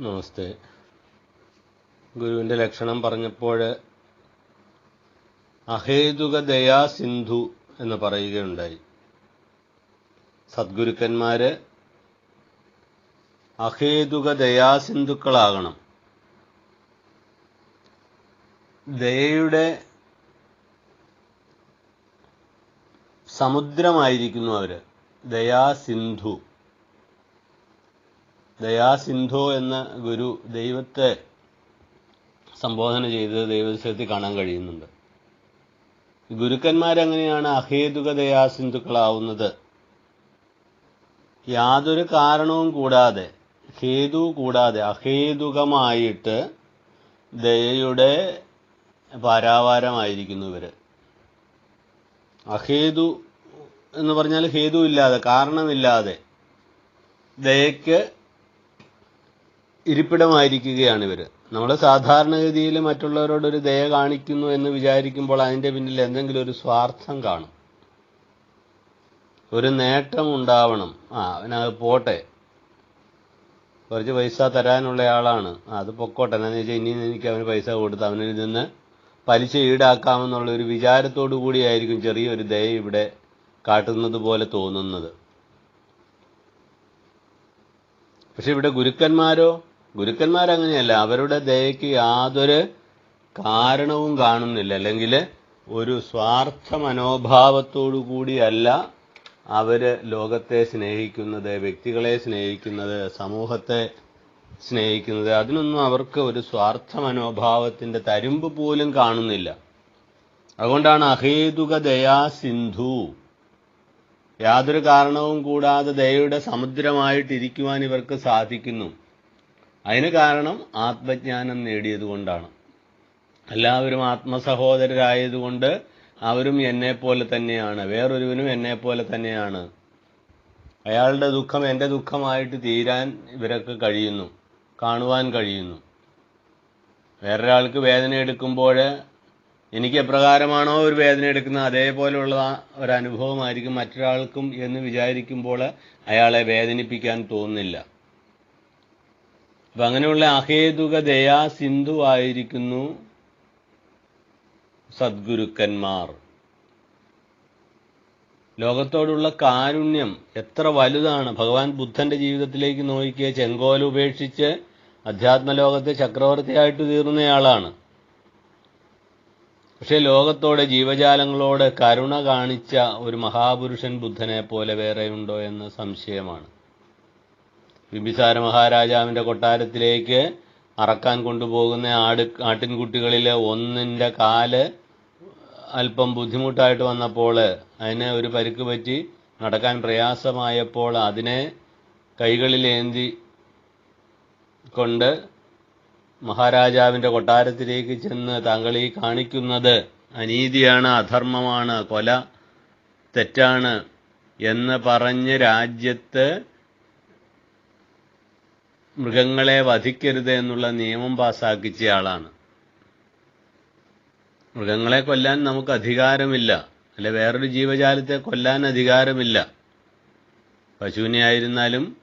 നമസ്തേ. ഗുരുവിന്റെ ലക്ഷണം പറഞ്ഞപ്പോൾ അഹേതുക ദയാ സിന്ധു എന്ന് പറയുകയുണ്ടായി. സദ്ഗുരുക്കന്മാര് അഹേതുക ദയാ സിന്ധുക്കളാകണം. ദയയുടെ സമുദ്രമായിരിക്കുന്നു അവർ. ദയാസിന്ധു ദയാസിന്ധു എന്ന ഗുരു ദൈവത്തെ സംബോധന ചെയ്ത് ദൈവദൃശ്യത്തിൽ കാണാൻ കഴിയുന്നുണ്ട്. ഗുരുക്കന്മാരെങ്ങനെയാണ് അഹേതുക ദയാസിന്ധുക്കളാവുന്നത്. യാതൊരു കാരണവും കൂടാതെ ഹേതു കൂടാതെ അഹേതുകമായിട്ട് ദയയുടെ പാരാവാരമായിരിക്കുന്നു ഇവർ അഹേതു എന്ന് പറഞ്ഞാൽ ഹേതു ഇല്ലാതെ കാരണമില്ലാതെ ദയക്ക് ഇരിപ്പിടമായിരിക്കുകയാണ് ഇവർ നമ്മൾ സാധാരണഗതിയിൽ മറ്റുള്ളവരോട് ഒരു ദയ കാണിക്കുന്നു എന്ന് വിചാരിക്കുമ്പോൾ അതിന്റെ പിന്നിൽ എന്തെങ്കിലും ഒരു സ്വാർത്ഥം കാണും. ഒരു നേട്ടം ഉണ്ടാവണം. ആ അവനത് പോട്ടെ. കുറച്ച് പൈസ തരാനുള്ള ആളാണ്. അത് പൊക്കോട്ടെ. എന്നാന്ന് വെച്ചാൽ ഇനി എനിക്ക് അവന് പൈസ കൊടുത്ത് അവനിൽ നിന്ന് പലിശ ഈടാക്കാമെന്നുള്ള ഒരു വിചാരത്തോടു കൂടിയായിരിക്കും ചെറിയൊരു ദയ ഇവിടെ കാട്ടുന്നത് പോലെ തോന്നുന്നത്. പക്ഷെ ഇവിടെ ഗുരുക്കന്മാരോ ഗുരുക്കന്മാരങ്ങനെയല്ല അവരുടെ ദയയ്ക്ക് യാതൊരു കാരണവും കാണുന്നില്ല. അല്ലെങ്കിൽ ഒരു സ്വാർത്ഥ മനോഭാവത്തോടു കൂടിയല്ല അവർ ലോകത്തെ സ്നേഹിക്കുന്നത് വ്യക്തികളെ സ്നേഹിക്കുന്നത് സമൂഹത്തെ സ്നേഹിക്കുന്നത്. അതിനൊന്നും അവർക്ക് ഒരു സ്വാർത്ഥ മനോഭാവത്തിന്റെ തരുമ്പ് പോലും കാണുന്നില്ല. അതുകൊണ്ടാണ് അഹേതുക ദയാ സിന്ധു. യാതൊരു കാരണവും കൂടാതെ ദയയുടെ സമുദ്രമായിട്ടിരിക്കുവാൻ ഇവർക്ക് സാധിക്കുന്നു. അതിന് കാരണം ആത്മജ്ഞാനം നേടിയതുകൊണ്ടാണ് എല്ലാവരും ആത്മസഹോദരരായതുകൊണ്ട് അവരും എന്നെ പോലെ തന്നെയാണ്. വേറൊരുവനും എന്നെ പോലെ തന്നെയാണ്. അയാളുടെ ദുഃഖം എന്റെ ദുഃഖമായിട്ട് തീരാൻ ഇവരൊക്കെ കഴിയുന്നു. കാണുവാൻ കഴിയുന്നു. വേറൊരാൾക്ക് വേദന എടുക്കുമ്പോൾ എനിക്ക് എപ്രകാരമാണോ ഒരു വേദന എടുക്കുന്നത്? അതേപോലെയുള്ള ഒരനുഭവമായിരിക്കും മറ്റൊരാൾക്കും എന്ന് വിചാരിക്കുമ്പോൾ അയാളെ വേദനിപ്പിക്കാൻ തോന്നുന്നില്ല. അപ്പൊ അങ്ങനെയുള്ള അഹേതുക ദയാ സിന്ധു ആയിരിക്കുന്നു സദ്ഗുരുക്കന്മാർ. ലോകത്തോടുള്ള കാരുണ്യം എത്ര വലുതാണ്. ഭഗവാൻ ബുദ്ധന്റെ ജീവിതത്തിലേക്ക് നോക്കിയ ചെങ്കോൽ ഉപേക്ഷിച്ച് അധ്യാത്മലോകത്തെ ചക്രവർത്തിയായിട്ട് തീർന്നയാളാണ്. പക്ഷേ ലോകത്തോടെ ജീവജാലങ്ങളോട് കരുണ കാണിച്ച ഒരു മഹാപുരുഷൻ ബുദ്ധനെ പോലെ വേറെയുണ്ടോ എന്ന് സംശയമാണ്. ബിംബിസാര മഹാരാജാവിന്റെ കൊട്ടാരത്തിലേക്ക് അറക്കാൻ കൊണ്ടുപോകുന്ന ആട് ആട്ടിൻകുട്ടികളിൽ ഒന്നിന്റെ കാൽ അല്പം ബുദ്ധിമുട്ടായിട്ട് വന്നപ്പോൾ അതിന് ഒരു പരിക്ക് പറ്റി നടക്കാൻ പ്രയാസമായപ്പോൾ അതിനെ കൈകളിലേന്തി കൊണ്ട് മഹാരാജാവിന്റെ കൊട്ടാരത്തിലേക്ക് ചെന്ന് താങ്കൾ ഈ കാണിക്കുന്നത് അനീതിയാണ് അധർമ്മമാണ് കൊല തെറ്റാണ് എന്ന് പറഞ്ഞ് രാജ്യത്ത് മൃഗങ്ങളെ വധിക്കരുത് എന്നുള്ള നിയമം പാസാക്കിച്ചയാളാണ് മൃഗങ്ങളെ കൊല്ലാൻ നമുക്ക് അധികാരമില്ല. അല്ലെ വേറൊരു ജീവജാലത്തെ കൊല്ലാൻ അധികാരമില്ല. പശുവിനെ ആയിരുന്നാലും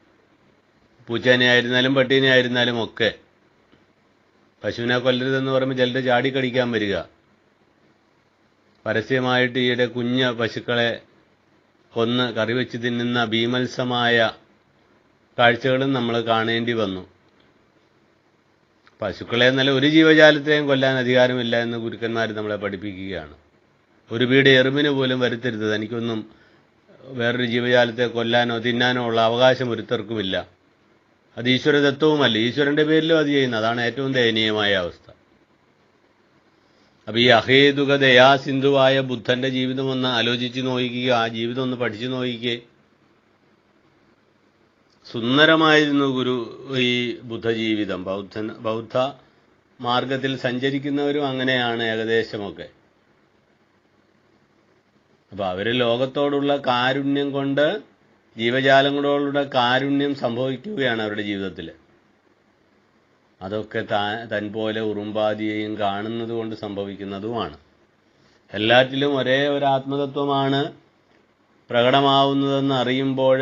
പൂച്ചേനെ ആയിരുന്നാലും പട്ടീനെ ആയിരുന്നാലും ഒക്കെ പശുവിനെ കൊല്ലരുതെന്ന് പറയുമ്പോൾ ചിലർ ചാടിക്കടിക്കാൻ വരിക. പരസ്യമായിട്ട് ഈയിടെ കുഞ്ഞ് പശുക്കളെ കൊന്ന് കറിവെച്ച് തിന്നുന്ന ഭീമത്സമായ കാഴ്ചകളും നമ്മൾ കാണേണ്ടി വന്നു. പശുക്കളെ എന്നല്ല ഒരു ജീവജാലത്തെയും കൊല്ലാൻ അധികാരമില്ല എന്ന് ഗുരുക്കന്മാർ നമ്മളെ പഠിപ്പിക്കുകയാണ്. ഒരു വീട് എറുമ്പിന് പോലും വരുത്തരുത്. തനിക്കൊന്നും വേറൊരു ജീവജാലത്തെ കൊല്ലാനോ തിന്നാനോ ഉള്ള അവകാശം ഒരുത്തർക്കുമില്ല. അത് ഈശ്വരതത്വവുമല്ല. ഈശ്വരന്റെ പേരിലും അത് ചെയ്യുന്നത് അതാണ് ഏറ്റവും ദയനീയമായ അവസ്ഥ. അപ്പൊ ഈ അഹേതുക ദയാസിന്ധുവായ ബുദ്ധന്റെ ജീവിതം ഒന്ന് ആലോചിച്ച് നോക്കുക ആ ജീവിതം ഒന്ന് പഠിച്ചു നോക്കിക്കേ സുന്ദരമായിരുന്നു ഗുരു ഈ ബുദ്ധജീവിതം. ബൗദ്ധ ബൗദ്ധ മാർഗത്തിൽ സഞ്ചരിക്കുന്നവരും അങ്ങനെയാണ് ഏകദേശമൊക്കെ. അപ്പൊ അവർ ലോകത്തോടുള്ള കാരുണ്യം കൊണ്ട് ജീവജാലങ്ങളോടുള്ള കാരുണ്യം സംഭവിക്കുകയാണ് അവരുടെ ജീവിതത്തിൽ അതൊക്കെ തൻ പോലെ ഉറുമ്പാതിയെയും കാണുന്നത് കൊണ്ട് സംഭവിക്കുന്നതുമാണ്. എല്ലാറ്റിലും ഒരേ ഒരു ആത്മതത്വമാണ് പ്രകടമാവുന്നതെന്ന് അറിയുമ്പോൾ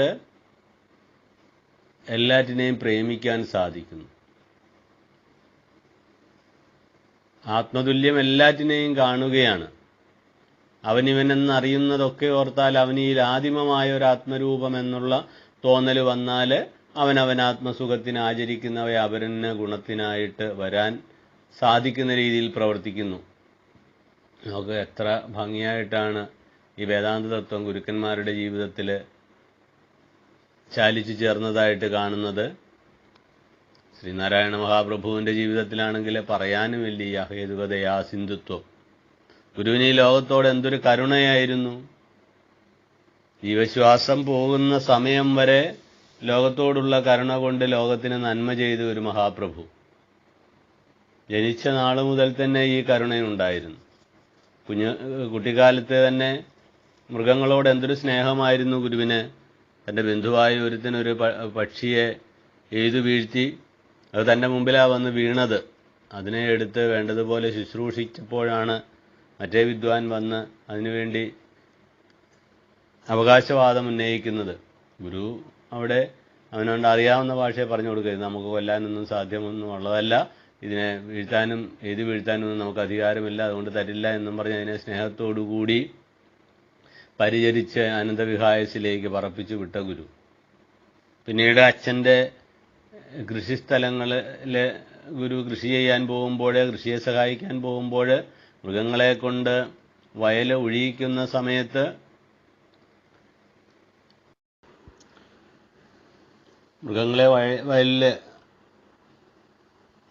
എല്ലാറ്റിനെയും പ്രേമിക്കാൻ സാധിക്കുന്നു. ആത്മതുല്യം എല്ലാറ്റിനെയും കാണുകയാണ്. അവനിവനെന്നറിയുന്നതൊക്കെ ഓർത്താൽ അവനിയിൽ ആദിമമായ ഒരു ആത്മരൂപം എന്നുള്ള തോന്നൽ വന്നാൽ അവനവൻ ആത്മസുഖത്തിന് ആചരിക്കുന്നവയെ അവരന് ഗുണത്തിനായിട്ട് വരാൻ സാധിക്കുന്ന രീതിയിൽ പ്രവർത്തിക്കുന്നു. നമുക്ക് എത്ര ഭംഗിയായിട്ടാണ് ഈ വേദാന്ത തത്വം ഗുരുക്കന്മാരുടെ ജീവിതത്തിൽ ചാലിച്ചു ചേർന്നതായിട്ട് കാണുന്നത് ശ്രീനാരായണ മഹാപ്രഭുവിന്റെ ജീവിതത്തിലാണെങ്കിൽ പറയാനുമില്ല ഈ അഹേതുകതയാ സിന്ധുത്വം. ഗുരുവിന് ഈ ലോകത്തോട് എന്തൊരു കരുണയായിരുന്നു. ജീവശ്വാസം പോകുന്ന സമയം വരെ ലോകത്തോടുള്ള കരുണ കൊണ്ട് ലോകത്തിന് നന്മ ചെയ്ത ഒരു മഹാപ്രഭു. ജനിച്ച നാൾ മുതൽ തന്നെ ഈ കരുണയുണ്ടായിരുന്നു. കുഞ്ഞ് കുട്ടിക്കാലത്ത് തന്നെ മൃഗങ്ങളോട് എന്തൊരു സ്നേഹമായിരുന്നു ഗുരുവിന്. തന്റെ ബന്ധുവായ ഒരുത്തിനൊരു പക്ഷിയെ എഴുതു വീഴ്ത്തി അത് തന്റെ മുമ്പിലാണ് വന്ന് വീണത്. അതിനെ എടുത്ത് വേണ്ടതുപോലെ ശുശ്രൂഷിച്ചപ്പോഴാണ് മറ്റേ വിദ്വാൻ വന്ന് അതിനുവേണ്ടി അവകാശവാദം ഉന്നയിക്കുന്നത്. ഗുരു അവിടെ അവനോണ്ട് അറിയാവുന്ന ഭാഷയെ പറഞ്ഞു കൊടുക്കരുത്. നമുക്ക് കൊല്ലാനൊന്നും സാധ്യമൊന്നും ഉള്ളതല്ല. ഇതിനെ വീഴ്ത്താനും എഴുതി വീഴ്ത്താനും നമുക്ക് അധികാരമില്ല. അതുകൊണ്ട് തരില്ല എന്നും പറഞ്ഞ് അതിനെ സ്നേഹത്തോടുകൂടി പരിചരിച്ച് അനന്തവിഹായസിലേക്ക് പറപ്പിച്ചു വിട്ട ഗുരു. പിന്നീട് അച്ഛന്റെ കൃഷിസ്ഥലങ്ങളിൽ ഗുരു കൃഷി ചെയ്യാൻ പോകുമ്പോൾ കൃഷിയെ സഹായിക്കാൻ പോകുമ്പോൾ മൃഗങ്ങളെ കൊണ്ട് വയൽ ഒഴിയിക്കുന്ന സമയത്ത് മൃഗങ്ങളെ വയ വയലിൽ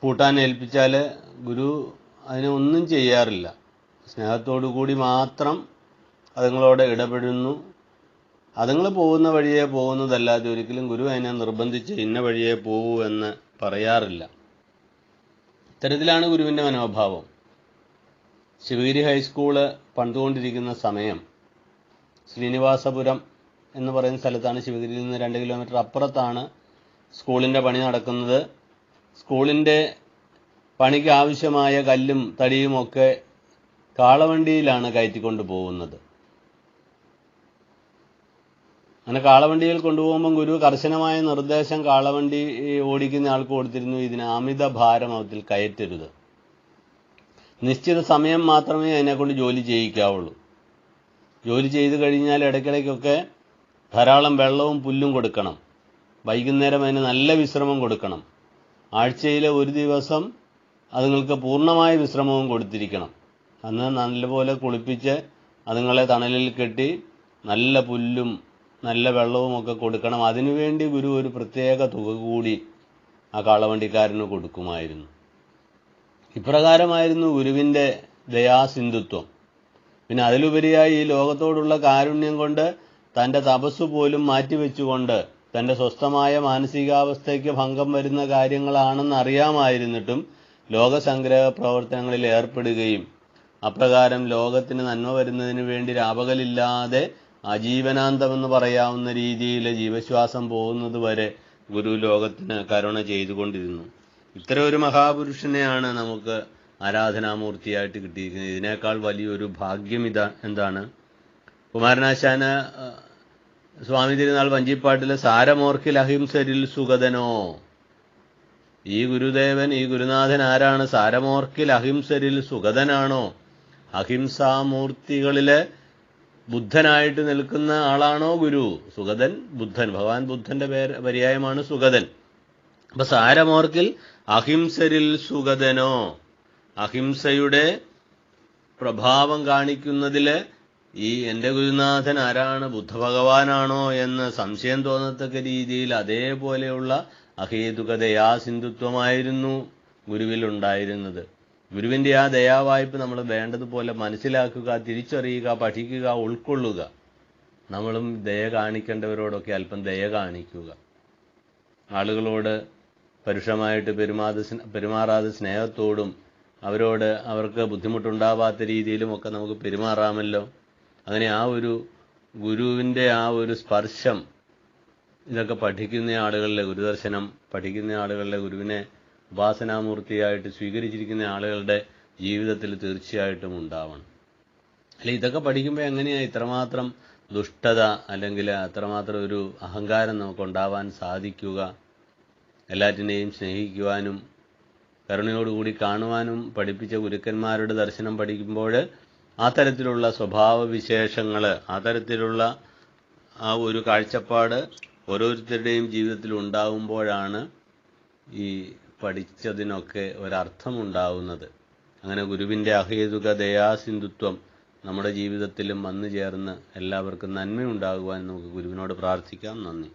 പൂട്ടാൻ ഏൽപ്പിച്ചാൽ ഗുരു അതിനൊന്നും ചെയ്യാറില്ല. സ്നേഹത്തോടു കൂടി മാത്രം അതുങ്ങളോട് ഇടപെടുന്നു. അതുങ്ങൾ പോകുന്ന വഴിയെ പോകുന്നതല്ലാതെ ഒരിക്കലും ഗുരു അതിനെ നിർബന്ധിച്ച് ഇന്ന വഴിയെ പോകൂ എന്ന് പറയാറില്ല. ഇത്തരത്തിലാണ് ഗുരുവിന്റെ മനോഭാവം. ശിവഗിരി ഹൈസ്കൂൾ പണിതുകൊണ്ടിരിക്കുന്ന സമയം ശ്രീനിവാസപുരം എന്ന് പറയുന്ന സ്ഥലത്താണ് ശിവഗിരിയിൽ നിന്ന് രണ്ട് കിലോമീറ്റർ അപ്പുറത്താണ് സ്കൂളിന്റെ പണി നടക്കുന്നത്. സ്കൂളിന്റെ പണിക്ക് ആവശ്യമായ കല്ലും തടിയുമൊക്കെ കാളവണ്ടിയിലാണ് കയറ്റിക്കൊണ്ട് പോകുന്നത്. അങ്ങനെ കാളവണ്ടിയിൽ കൊണ്ടുപോകുമ്പോൾ ഗുരു കർശനമായ നിർദ്ദേശം കാളവണ്ടി ഓടിക്കുന്ന ആൾക്ക് കൊടുത്തിരുന്നു. ഇതിന് അമിത ഭാരം അതിൽ കയറ്റരുത്. നിശ്ചിത സമയം മാത്രമേ അതിനെക്കൊണ്ട് ജോലി ചെയ്യിക്കാവുള്ളൂ. ജോലി ചെയ്ത് കഴിഞ്ഞാൽ ഇടയ്ക്കിടയ്ക്കൊക്കെ ധാരാളം വെള്ളവും പുല്ലും കൊടുക്കണം. വൈകുന്നേരം അതിന് നല്ല വിശ്രമം കൊടുക്കണം. ആഴ്ചയിലെ ഒരു ദിവസം അതുങ്ങൾക്ക് പൂർണമായ വിശ്രമവും കൊടുത്തിരിക്കണം. അന്ന് നല്ലപോലെ കുളിപ്പിച്ച് അതുങ്ങളെ തണലിൽ കെട്ടി നല്ല പുല്ലും നല്ല വെള്ളവും ഒക്കെ കൊടുക്കണം. അതിനുവേണ്ടി ഗുരു ഒരു പ്രത്യേക തുക കൂടി ആ കാളവണ്ടിക്കാരന് കൊടുക്കുമായിരുന്നു. ഇപ്രകാരമായിരുന്നു ഗുരുവിന്റെ ദയാസിന്ധുത്വം. പിന്നെ അതിലുപരിയായി ഈ ലോകത്തോടുള്ള കാരുണ്യം കൊണ്ട് തന്റെ തപസ് പോലും മാറ്റിവെച്ചുകൊണ്ട് തന്റെ സ്വസ്ഥമായ മാനസികാവസ്ഥയ്ക്ക് ഭംഗം വരുന്ന കാര്യങ്ങളാണെന്ന് അറിയാമായിരുന്നിട്ടും ലോകസംഗ്രഹ പ്രവർത്തനങ്ങളിൽ ഏർപ്പെടുകയും അപ്രകാരം ലോകത്തിന് നന്മ വരുന്നതിന് വേണ്ടി രാപകലില്ലാതെ ആജീവനാന്തമെന്ന് പറയാവുന്ന രീതിയിൽ ജീവശ്വാസം പോകുന്നത് വരെ ഗുരു ലോകത്തിന് കരുണ ചെയ്തുകൊണ്ടിരുന്നു. ഇത്തരം ഒരു മഹാപുരുഷനെയാണ് നമുക്ക് ആരാധനാമൂർത്തിയായിട്ട് കിട്ടിയിരിക്കുന്നത്. ഇതിനേക്കാൾ വലിയൊരു ഭാഗ്യം ഇതാ എന്താണ്? കുമാരനാശാന സ്വാമി തിരുനാൾ വഞ്ചിപ്പാട്ടിലെ സാരമോർക്കിൽ അഹിംസരിൽ സുഗതനോ? ഈ ഗുരുദേവൻ ഈ ഗുരുനാഥൻ ആരാണ്? സാരമോർക്കിൽ അഹിംസരിൽ സുഗതനാണോ? അഹിംസാമൂർത്തികളിലെ ബുദ്ധനായിട്ട് നിൽക്കുന്ന ആളാണോ ഗുരു? സുഗതൻ ബുദ്ധൻ. ഭഗവാൻ ബുദ്ധന്റെ പേര് പര്യായമാണ് സുഗതൻ. അപ്പൊ സാരമോർക്കിൽ അഹിംസരിൽ സുഗതനോ? അഹിംസയുടെ പ്രഭാവം കാണിക്കുന്നതിൽ ഈ എന്റെ ഗുരുനാഥൻ ആരാണ്? ബുദ്ധഭഗവാനാണോ എന്ന് സംശയം തോന്നത്തക്ക രീതിയിൽ അതേപോലെയുള്ള അഹേതുകതയാ സിന്ധുത്വമായിരുന്നു ഗുരുവിൽ ഉണ്ടായിരുന്നത് ഗുരുവിന്റെ ആ ദയാവായ്പ നമ്മൾ വേണ്ടതുപോലെ മനസ്സിലാക്കുക തിരിച്ചറിയുക പഠിക്കുക ഉൾക്കൊള്ളുക. നമ്മളും ദയ കാണിക്കേണ്ടവരോടൊക്കെ അല്പം ദയ കാണിക്കുക. ആളുകളോട് പരുഷമായിട്ട് പെരുമാത പെരുമാറാതെ സ്നേഹത്തോടും അവരോട് അവർക്ക് ബുദ്ധിമുട്ടുണ്ടാവാത്ത രീതിയിലുമൊക്കെ നമുക്ക് പെരുമാറാമല്ലോ. അങ്ങനെ ആ ഒരു ഗുരുവിന്റെ ആ ഒരു സ്പർശം ഇതൊക്കെ പഠിക്കുന്ന ആളുകളിലെ ഗുരുദർശനം പഠിക്കുന്ന ആളുകളിലെ ഗുരുവിനെ ഉപാസനാമൂർത്തിയായിട്ട് സ്വീകരിച്ചിരിക്കുന്ന ആളുകളുടെ ജീവിതത്തിൽ തീർച്ചയായിട്ടും ഉണ്ടാവണം. അല്ല ഇതൊക്കെ പഠിക്കുമ്പോൾ എങ്ങനെയാണ് ഇത്രമാത്രം ദുഷ്ടത അല്ലെങ്കിൽ അത്രമാത്രം ഒരു അഹങ്കാരം നമുക്ക് ഉണ്ടാവാൻ സാധിക്കുക? എല്ലാറ്റിനെയും സ്നേഹിക്കുവാനും കരുണയോടുകൂടി കാണുവാനും പഠിപ്പിച്ച ഗുരുക്കന്മാരുടെ ദർശനം പഠിക്കുമ്പോൾ ആ തരത്തിലുള്ള സ്വഭാവ വിശേഷങ്ങൾ ആ തരത്തിലുള്ള ആ ഒരു കാഴ്ചപ്പാട് ഓരോരുത്തരുടെയും ജീവിതത്തിൽ ഉണ്ടാകുമ്പോഴാണ് ഈ പഠിച്ചതിനൊക്കെ ഒരർത്ഥമുണ്ടാവുന്നത്. അങ്ങനെ ഗുരുവിന്റെ അഹേതുക ദയാസിന്ധുത്വം നമ്മുടെ ജീവിതത്തിലും വന്നു ചേർന്ന് എല്ലാവർക്കും നന്മയുണ്ടാകുവാൻ നമുക്ക് ഗുരുവിനോട് പ്രാർത്ഥിക്കാം. നന്ദി.